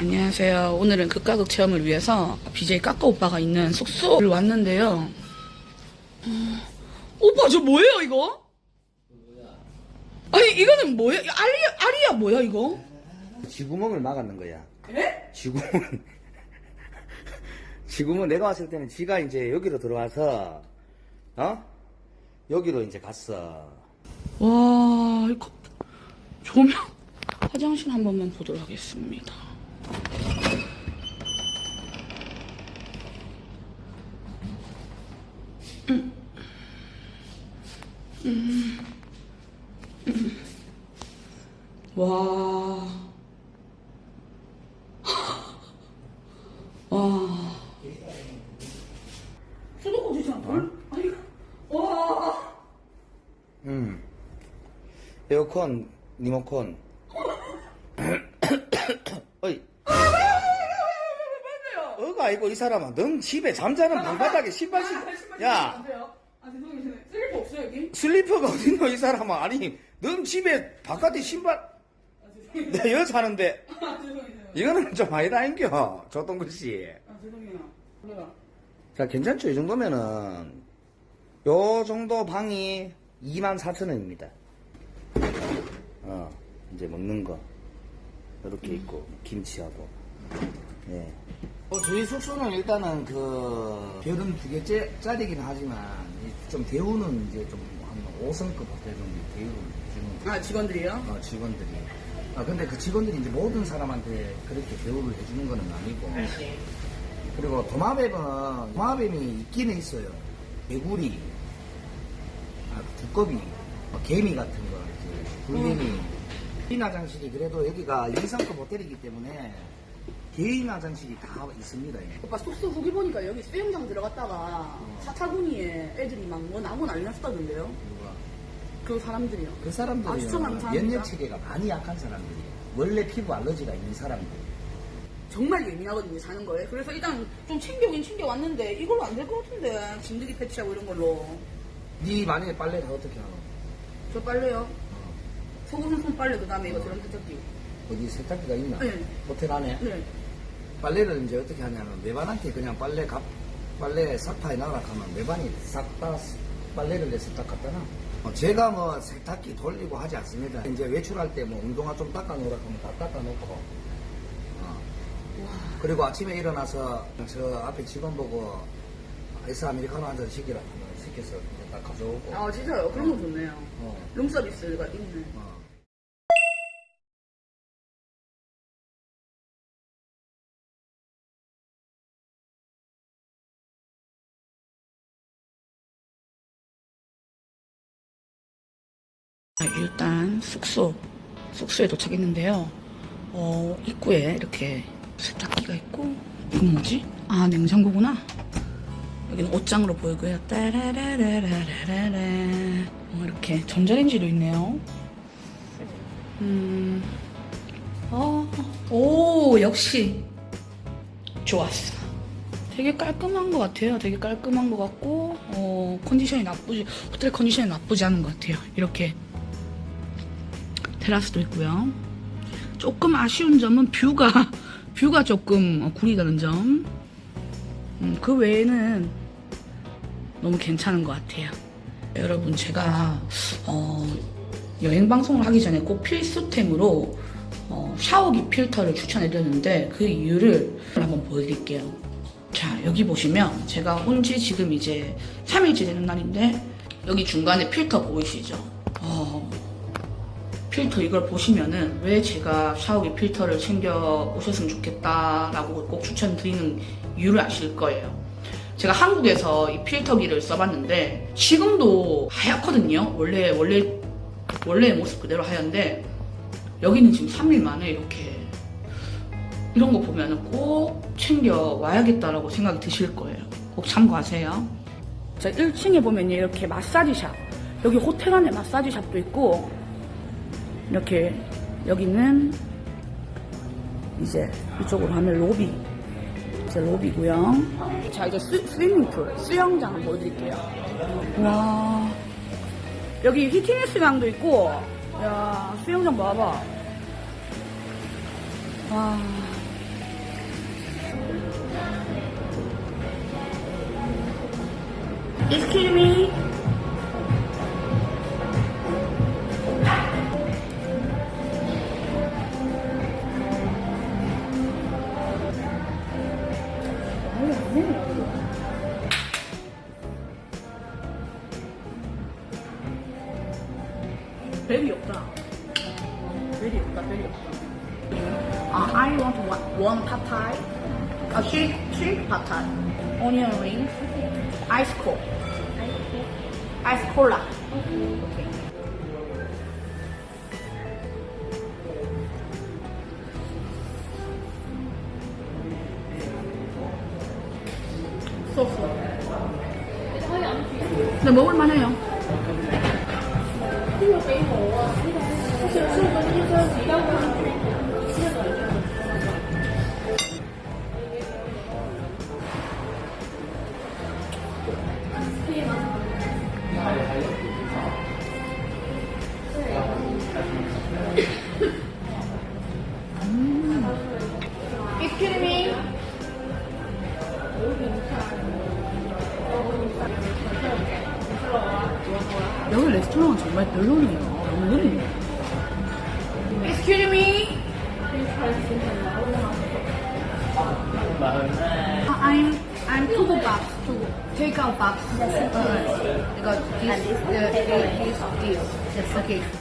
안녕하세요. 오늘은 극과 극 체험을 위해서 BJ 까까 오빠가 있는 숙소를 왔는데요. 음, 오빠 저 뭐예요 이거? 아니 이거는 뭐예요? 알리야 알이야 뭐야 이거? 쥐구멍을 막았는 거야. 에? 쥐구멍. 쥐구멍 내가 왔을 때는 쥐가 이제 여기로 들어와서 어? 여기로 이제 갔어. 와 이거 조명 화장실 한 번만 보도록 하겠습니다. 와. 와. 수도꼭지 진짜 돌? 아니, 와. 음. 에어컨, 리모컨. 아니고 이 사람아, 넌 집에 잠자는 방바닥에 신발 신. 야, 아, 죄송해요. 슬리퍼 없어요, 여기? 슬리퍼가 어딨노 이 사람아? 아니, 넌 집에 바깥에 신발. 내 여기 사는데 아, 죄송해요. 이거는 좀 아니다 인겨. 조동근 씨. 아, 죄송해요. 몰라. 자, 괜찮죠? 이 정도면은, 요 정도 방이 24,000원입니다. 어, 이제 먹는 거. 이렇게 있고, 김치하고. 예. 어, 저희 숙소는 일단은 그, 별은 두 개짜리긴 하지만, 이좀 대우는 이제 좀, 한 5성급 호텔 정도 대우를 해주는 아, 직원들이요? 어, 직원들이. 아, 근데 그 직원들이 이제 모든 사람한테 그렇게 대우를 해주는 건 아니고. 그리고 도마뱀은, 도마뱀이 있기는 있어요. 개구리, 아, 두꺼비, 뭐 개미 같은 거, 이제 불개미. 개인 화장실이 그래도 여기가 2성급 호텔이기 때문에 개인 화장실이 다 있습니다. 예. 오빠 숙소 후기 보니까 여기 수영장 들어갔다가 사타구니에 애들이 막 뭐 나고 난리 났다던데요? 누가. 그 사람들이요. 그 아, 사람들이 진짜 감사합니다. 면역 체계가 많이 약한 사람들이에요. 원래 피부 알러지가 있는 사람들. 정말 예민하거든요, 자는 거에. 그래서 일단 좀 챙겨긴 챙겨왔는데 이걸로 안 될 것 같은데. 진드기 패치하고 이런 걸로. 네 만약에 빨래를 어떻게 하노? 저 빨래요. 소금 손 빨래, 그 다음에 이거 드럼 세척기. 어디 세탁기가 있나? 네. 호텔 안에? 네. 빨래를 이제 어떻게 하냐면 매반한테 그냥 빨래 값 빨래 싹파에 나가라 하면 매반이 싹 다 빨래를 해서 딱 갖다 놔. 어, 제가 뭐 세탁기 돌리고 하지 않습니다. 이제 외출할 때 뭐 운동화 좀 닦아 놓으라 하면 다 닦아 놓고. 어. 그리고 아침에 일어나서 저 앞에 직원 보고 아이스 아메리카노 한 잔 시키라 하면 시켜서 이제 딱 가져오고. 아, 진짜요? 그런 거 좋네요. 어, 룸서비스가 있네. 어. 일단 숙소 숙소에 도착했는데요. 어, 입구에 이렇게 세탁기가 있고 이건 뭐지? 아 냉장고구나. 여기는 옷장으로 보이고요. 따라라라라라라. 어, 이렇게 전자레인지도 있네요. 음, 어, 오 역시 좋았어. 되게 깔끔한 것 같아요. 되게 깔끔한 것 같고 어, 컨디션이 나쁘지 호텔 컨디션이 나쁘지 않은 것 같아요. 이렇게 테라스도 있고요. 조금 아쉬운 점은 뷰가 뷰가 조금 어, 구리다는 점. 음, 그 외에는 너무 괜찮은 것 같아요. 여러분 제가 어, 여행 방송을 하기 전에 꼭 필수템으로 어, 샤워기 필터를 추천해드렸는데 그 이유를 한번 보여드릴게요. 자 여기 보시면 제가 온 지 지금 이제 3일째 되는 날인데 여기 중간에 필터 보이시죠? 어, 필터 이걸 보시면은 왜 제가 샤워기 필터를 챙겨 오셨으면 좋겠다라고 꼭 추천드리는 이유를 아실 거예요. 제가 한국에서 이 필터기를 써봤는데 지금도 하얗거든요. 원래 원래 원래의 모습 그대로 하얀데 여기는 지금 3일 만에 이렇게 이런 거 보면은 꼭 챙겨 와야겠다라고 생각이 드실 거예요. 꼭 참고하세요. 자, 1층에 보면 이렇게 마사지샵. 여기 호텔 안에 마사지샵도 있고 이렇게 여기는 이제 이쪽으로 가면 로비. 이제 로비고요. 자 이제 수, 스위밍풀 수영장 한번 보여드릴게요. 와. 여기 히팅니스강도 있고 야 수영장 봐봐. 와. Excuse me. 벨이 없다. 벨이 없다, 벨이 없다. Uh, I want one, one pad thai, a three, three pad thai, onion ring, ice cold, ice cola. Okay. 먹을만 해요. 여기 레스토랑은 정말 별로네요. 별로네요. Excuse me. I'm I'm to go box to take out box. Yes. Uh, because this uh, this this. Yes. Okay.